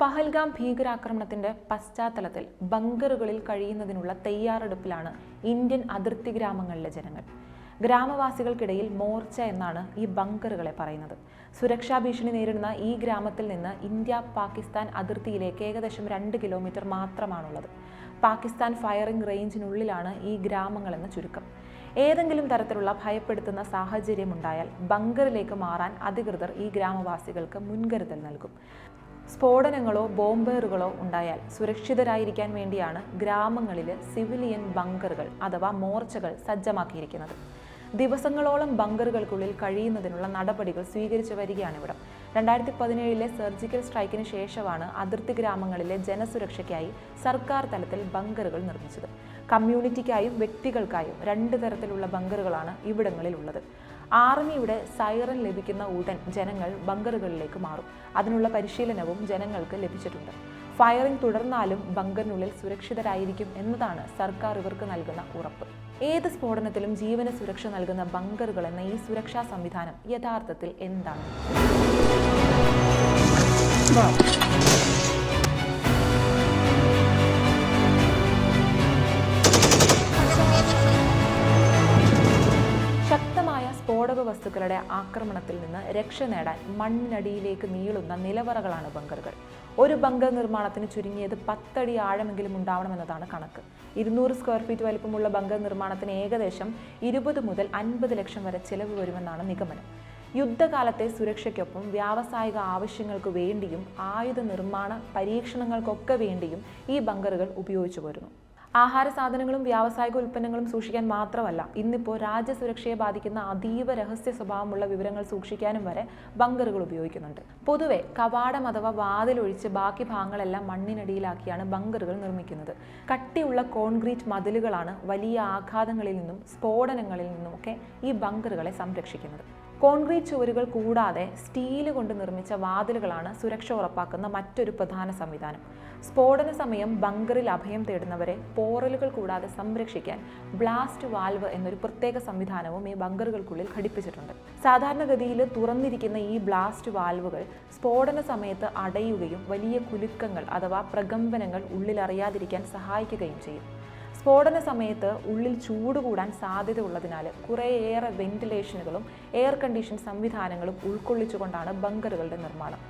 പഹൽഗാം ഭീകരാക്രമണത്തിന്റെ പശ്ചാത്തലത്തിൽ ബങ്കറുകളിൽ കഴിയുന്നതിനുള്ള തയ്യാറെടുപ്പിലാണ് ഇന്ത്യൻ അതിർത്തി ഗ്രാമങ്ങളിലെ ജനങ്ങൾ. ഗ്രാമവാസികൾക്കിടയിൽ മോർച്ച എന്നാണ് ഈ ബങ്കറുകളെ പറയുന്നത്. സുരക്ഷാ ഭീഷണി നേരിടുന്ന ഈ ഗ്രാമത്തിൽ നിന്ന് ഇന്ത്യ പാകിസ്ഥാൻ അതിർത്തിയിലേക്ക് ഏകദേശം രണ്ട് കിലോമീറ്റർ മാത്രമാണുള്ളത്. പാകിസ്ഥാൻ ഫയറിംഗ് റേഞ്ചിനുള്ളിലാണ് ഈ ഗ്രാമങ്ങളെന്ന് ചുരുക്കം. ഏതെങ്കിലും തരത്തിലുള്ള ഭയപ്പെടുത്തുന്ന സാഹചര്യമുണ്ടായാൽ ബങ്കറിലേക്ക് മാറാൻ അധികൃതർ ഈ ഗ്രാമവാസികൾക്ക് മുൻകരുതൽ നൽകും. സ്ഫോടനങ്ങളോ ബോംബേറുകളോ ഉണ്ടായാൽ സുരക്ഷിതരായിരിക്കാൻ വേണ്ടിയാണ് ഗ്രാമങ്ങളിൽ സിവിലിയൻ ബങ്കറുകൾ അഥവാ മോർച്ചകൾ സജ്ജമാക്കിയിരിക്കുന്നത്. ദിവസങ്ങളോളം ബങ്കറുകൾക്കുള്ളിൽ കഴിയുന്നതിനുള്ള നടപടികൾ സ്വീകരിച്ചു വരികയാണ് ഇവിടെ രണ്ടായിരത്തി പതിനേഴിലെ സർജിക്കൽ സ്ട്രൈക്കിന് ശേഷമാണ് അതിർത്തി ഗ്രാമങ്ങളിലെ ജനസുരക്ഷയ്ക്കായി സർക്കാർ തലത്തിൽ ബങ്കറുകൾ നിർമ്മിച്ചത്. കമ്മ്യൂണിറ്റിക്കായും വ്യക്തികൾക്കായും രണ്ട് തരത്തിലുള്ള ബങ്കറുകളാണ് ഇവിടങ്ങളിലുള്ളത്. ആർമിയുടെ സൈറൻ ലഭിക്കുന്ന ഉടൻ ജനങ്ങൾ ബങ്കറുകളിലേക്ക് മാറും. അതിനുള്ള പരിശീലനവും ജനങ്ങൾക്ക് ലഭിച്ചിട്ടുണ്ട്. ഫയറിംഗ് തുടർന്നാലും ബങ്കറിനുള്ളിൽ സുരക്ഷിതരായിരിക്കും എന്നതാണ് സർക്കാർ ഇവർക്ക് നൽകുന്ന ഉറപ്പ്. ഏത് സ്ഫോടനത്തിലും ജീവന സുരക്ഷ നൽകുന്ന ബങ്കറുകൾ എന്ന ഈ സുരക്ഷാ സംവിധാനം യഥാർത്ഥത്തിൽ എന്താണ്? വസ്തുക്കളുടെ ആക്രമണത്തിൽ നിന്ന് രക്ഷ നേടാൻ മണ്ണിനടിയിലേക്ക് നീളുന്ന നിലവറകളാണ് ബങ്കറുകൾ. ഒരു ബങ്കർ നിർമ്മാണത്തിന് ചുരുങ്ങിയത് പത്തടി ആഴമെങ്കിലും ഉണ്ടാവണമെന്നതാണ് കണക്ക്. ഇരുന്നൂറ് സ്ക്വയർ ഫീറ്റ് വലിപ്പമുള്ള ബങ്കർ നിർമ്മാണത്തിന് ഏകദേശം ഇരുപത് മുതൽ അൻപത് ലക്ഷം വരെ ചെലവ് വരുമെന്നാണ് നിഗമനം. യുദ്ധകാലത്തെ സുരക്ഷയ്ക്കൊപ്പം വ്യാവസായിക ആവശ്യങ്ങൾക്ക് വേണ്ടിയും ആയുധ നിർമ്മാണ പരീക്ഷണങ്ങൾക്കൊക്കെ വേണ്ടിയും ഈ ബങ്കറുകൾ ഉപയോഗിച്ചു പോരുന്നു ആഹാര സാധനങ്ങളും വ്യാവസായിക ഉൽപ്പന്നങ്ങളും സൂക്ഷിക്കാൻ മാത്രമല്ല ഇന്നിപ്പോൾ രാജ്യസുരക്ഷയെ ബാധിക്കുന്ന അതീവ രഹസ്യ സ്വഭാവമുള്ള വിവരങ്ങൾ സൂക്ഷിക്കാനും വരെ ബങ്കറുകൾ ഉപയോഗിക്കുന്നുണ്ട്. പൊതുവെ കവാടം അഥവാ വാതിലൊഴിച്ച് ബാക്കി ഭാഗങ്ങളെല്ലാം മണ്ണിനടിയിലാക്കിയാണ് ബങ്കറുകൾ നിർമ്മിക്കുന്നത്. കട്ടിയുള്ള കോൺക്രീറ്റ് മതിലുകളാണ് വലിയ ആഘാതങ്ങളിൽ നിന്നും സ്ഫോടനങ്ങളിൽ നിന്നും ഒക്കെ ഈ ബങ്കറുകളെ സംരക്ഷിക്കുന്നത്. കോൺക്രീറ്റ് ചുവരുകൾ കൂടാതെ സ്റ്റീൽ കൊണ്ട് നിർമ്മിച്ച വാതിലുകളാണ് സുരക്ഷ ഉറപ്പാക്കുന്ന മറ്റൊരു പ്രധാന സംവിധാനം. സ്ഫോടന സമയം ബങ്കറിൽ അഭയം തേടുന്നവരെ പോറലുകൾ കൂടാതെ സംരക്ഷിക്കാൻ ബ്ലാസ്റ്റ് വാൽവ് എന്നൊരു പ്രത്യേക സംവിധാനവും ഈ ബങ്കറുകൾക്കുള്ളിൽ ഘടിപ്പിച്ചിട്ടുണ്ട്. സാധാരണഗതിയിൽ തുറന്നിരിക്കുന്ന ഈ ബ്ലാസ്റ്റ് വാൽവുകൾ സ്ഫോടന സമയത്ത് അടയുകയും വലിയ കുലുക്കങ്ങൾ അഥവാ പ്രകമ്പനങ്ങൾ ഉള്ളിലറിയാതിരിക്കാൻ സഹായിക്കുകയും ചെയ്യും. സ്ഫോടന സമയത്ത് ഉള്ളിൽ ചൂട് കൂടാൻ സാധ്യത ഉള്ളതിനാൽ കുറേയേറെ വെന്റിലേഷനുകളും എയർ കണ്ടീഷൻ സംവിധാനങ്ങളും ഉൾക്കൊള്ളിച്ചുകൊണ്ടാണ് ബങ്കറുകളുടെ നിർമ്മാണം.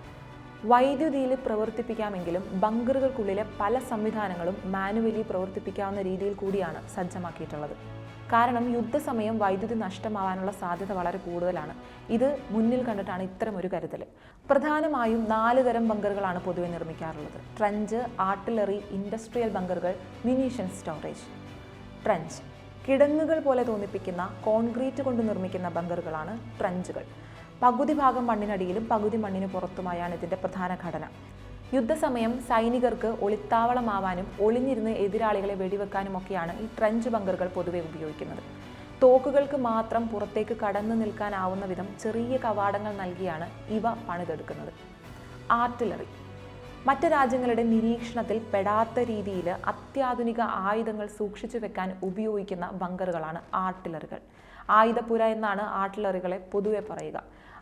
വൈദ്യുതിയിൽ പ്രവർത്തിപ്പിക്കാമെങ്കിലും ബങ്കറുകൾക്കുള്ളിലെ പല സംവിധാനങ്ങളും മാനുവലി പ്രവർത്തിപ്പിക്കാവുന്ന രീതിയിൽ കൂടിയാണ് സജ്ജമാക്കിയിട്ടുള്ളത്. കാരണം യുദ്ധസമയം വൈദ്യുതി നഷ്ടമാവാനുള്ള സാധ്യത വളരെ കൂടുതലാണ്. ഇത് മുന്നിൽ കണ്ടിട്ടാണ് ഇത്തരം ഒരു കരുതൽ പ്രധാനമായും നാല് തരം ബങ്കറുകളാണ് പൊതുവെ നിർമ്മിക്കാറുള്ളത്. ട്രഞ്ച് ആർട്ടിലറി ഇൻഡസ്ട്രിയൽ ബങ്കറുകൾ മ്യൂണീഷ്യൻ സ്റ്റോറേജ്. ട്രഞ്ച്. കിടങ്ങുകൾ പോലെ തോന്നിപ്പിക്കുന്ന കോൺക്രീറ്റ് കൊണ്ട് നിർമ്മിക്കുന്ന ബങ്കറുകളാണ് ട്രഞ്ചുകൾ. പകുതി ഭാഗം മണ്ണിനടിയിലും പകുതി മണ്ണിന് പുറത്തുമായാണ് ഇതിന്റെ പ്രധാന ഘടന. യുദ്ധസമയം സൈനികർക്ക് ഒളിത്താവളമാവാനും ഒളിഞ്ഞിരുന്ന് എതിരാളികളെ വെടിവെക്കാനുമൊക്കെയാണ് ഈ ട്രഞ്ച് ബങ്കറുകൾ പൊതുവെ ഉപയോഗിക്കുന്നത്. തോക്കുകൾക്ക് മാത്രം പുറത്തേക്ക് കടന്നു നിൽക്കാനാവുന്ന വിധം ചെറിയ കവാടങ്ങൾ നൽകിയാണ് ഇവ പണിതെടുക്കുന്നത്. ആർട്ടിലറി. മറ്റ് രാജ്യങ്ങളുടെ നിരീക്ഷണത്തിൽ പെടാത്ത രീതിയിൽ അത്യാധുനിക ആയുധങ്ങൾ സൂക്ഷിച്ചു വെക്കാൻ ഉപയോഗിക്കുന്ന ബങ്കറുകളാണ് ആർട്ടിലറികൾ. ആയുധപുര എന്നാണ് ആർട്ടിലറികളെ പൊതുവെ പറയുക.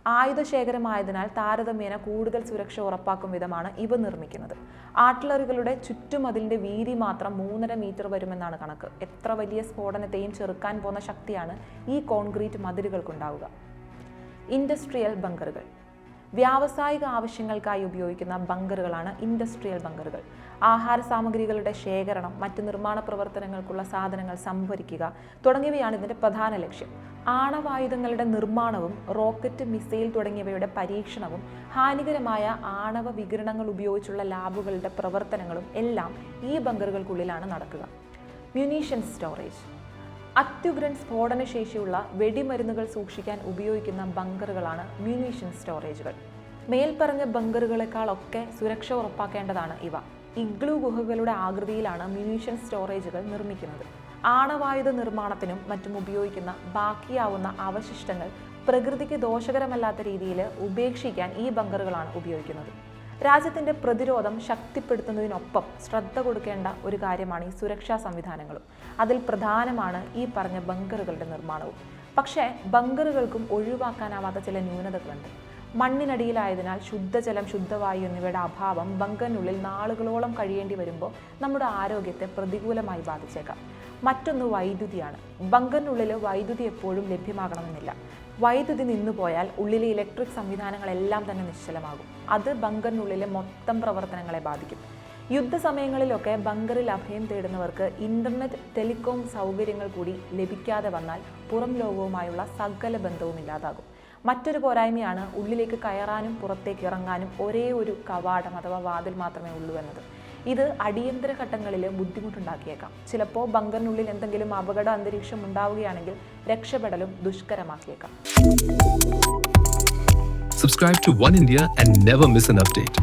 ആയുധശേഖരമായതിനാൽ താരതമ്യേന കൂടുതൽ സുരക്ഷ ഉറപ്പാക്കും വിധമാണ് ഇവ നിർമ്മിക്കുന്നത്. ആർട്ടിലറികളുടെ ചുറ്റുമതിലിന്റെ വീതി മാത്രം മൂന്നര മീറ്റർ വരുമെന്നാണ് കണക്ക്. എത്ര വലിയ സ്ഫോടനത്തെയും ചെറുക്കാൻ പോകുന്ന ശക്തിയാണ് ഈ കോൺക്രീറ്റ് മതിലുകൾക്കുണ്ടാവുക. ഇൻഡസ്ട്രിയൽ ബങ്കറുകൾ. വ്യാവസായിക ആവശ്യങ്ങൾക്കായി ഉപയോഗിക്കുന്ന ബങ്കറുകളാണ് ഇൻഡസ്ട്രിയൽ ബങ്കറുകൾ. ആഹാര സാമഗ്രികളുടെ ശേഖരണം മറ്റ് നിർമ്മാണ പ്രവർത്തനങ്ങൾക്കുള്ള സാധനങ്ങൾ സംഭരിക്കുക തുടങ്ങിയവയാണ് ഇതിന്റെ പ്രധാന ലക്ഷ്യം. ആണവായുധങ്ങളുടെ നിർമ്മാണവും റോക്കറ്റ് മിസൈൽ തുടങ്ങിയവയുടെ പരീക്ഷണവും ഹാനികരമായ ആണവ വികിരണങ്ങൾ ഉപയോഗിച്ചുള്ള ലാബുകളുടെ പ്രവർത്തനങ്ങളും എല്ലാം ഈ ബങ്കറുകൾക്കുള്ളിലാണ് നടക്കുക. Munition storage. അത്യുഗ്രൻ സ്ഫോടനശേഷിയുള്ള വെടിമരുന്നുകൾ സൂക്ഷിക്കാൻ ഉപയോഗിക്കുന്ന ബങ്കറുകളാണ് മ്യൂണീഷ്യൻ സ്റ്റോറേജുകൾ. മേൽപ്പറഞ്ഞ ബങ്കറുകളെക്കാളൊക്കെ സുരക്ഷ ഉറപ്പാക്കേണ്ടതാണ് ഇവ. ഇഗ്ലു ഗുഹകളുടെ ആകൃതിയിലാണ് മ്യൂണീഷ്യൻ സ്റ്റോറേജുകൾ നിർമ്മിക്കുന്നത്. ആണവായുധ നിർമ്മാണത്തിനും മറ്റും ഉപയോഗിക്കുന്ന ബാക്കിയാവുന്ന അവശിഷ്ടങ്ങൾ പ്രകൃതിക്ക് ദോഷകരമല്ലാത്ത രീതിയിൽ ഉപേക്ഷിക്കാൻ ഈ ബങ്കറുകളാണ് ഉപയോഗിക്കുന്നത്. രാജ്യത്തിന്റെ പ്രതിരോധം ശക്തിപ്പെടുത്തുന്നതിനൊപ്പം ശ്രദ്ധ കൊടുക്കേണ്ട ഒരു കാര്യമാണ് ഈ സുരക്ഷാ സംവിധാനങ്ങളും. അതിൽ പ്രധാനമാണ് ഈ പറഞ്ഞ ബങ്കറുകളുടെ നിർമ്മാണവും. പക്ഷേ ബങ്കറുകൾക്കും ഒഴിവാക്കാനാവാത്ത ചില ന്യൂനതകളുണ്ട്. മണ്ണിനടിയിലായതിനാൽ ശുദ്ധജലം ശുദ്ധവായു എന്നിവയുടെ അഭാവം ബങ്കറിനുള്ളിൽ നാളുകളോളം കഴിയേണ്ടി വരുമ്പോൾ നമ്മുടെ ആരോഗ്യത്തെ പ്രതികൂലമായി ബാധിച്ചേക്കാം. മറ്റൊന്ന് വൈദ്യുതിയാണ്. ബങ്കറിനുള്ളിൽ വൈദ്യുതി എപ്പോഴും ലഭ്യമാകണമെന്നില്ല. വൈദ്യുതി നിന്നുപോയാൽ ഉള്ളിലെ ഇലക്ട്രിക് സംവിധാനങ്ങളെല്ലാം തന്നെ നിശ്ചലമാകും. അത് ബങ്കറിനുള്ളിലെ മൊത്തം പ്രവർത്തനങ്ങളെ ബാധിക്കും. യുദ്ധസമയങ്ങളിലൊക്കെ ബങ്കറിൽ അഭയം തേടുന്നവർക്ക് ഇന്റർനെറ്റ് ടെലികോം സൗകര്യങ്ങൾ കൂടി ലഭിക്കാതെ വന്നാൽ പുറം ലോകവുമായുള്ള സകല ബന്ധവും ഇല്ലാതാകും. മറ്റൊരു പോരായ്മയാണ് ഉള്ളിലേക്ക് കയറാനും പുറത്തേക്ക് ഇറങ്ങാനും ഒരേ ഒരു കവാടം അഥവാ വാതിൽ മാത്രമേ ഉള്ളൂ എന്നത്. ഇത് അടിയന്തര ഘട്ടങ്ങളിൽ ബുദ്ധിമുട്ടുണ്ടാക്കിയേക്കാം ചിലപ്പോൾ ബങ്കറിനുള്ളിൽ എന്തെങ്കിലും അപകട അന്തരീക്ഷം ഉണ്ടാവുകയാണെങ്കിൽ രക്ഷപ്പെടലും ദുഷ്കരമാക്കിയേക്കാം Subscribe to One India and never miss an update.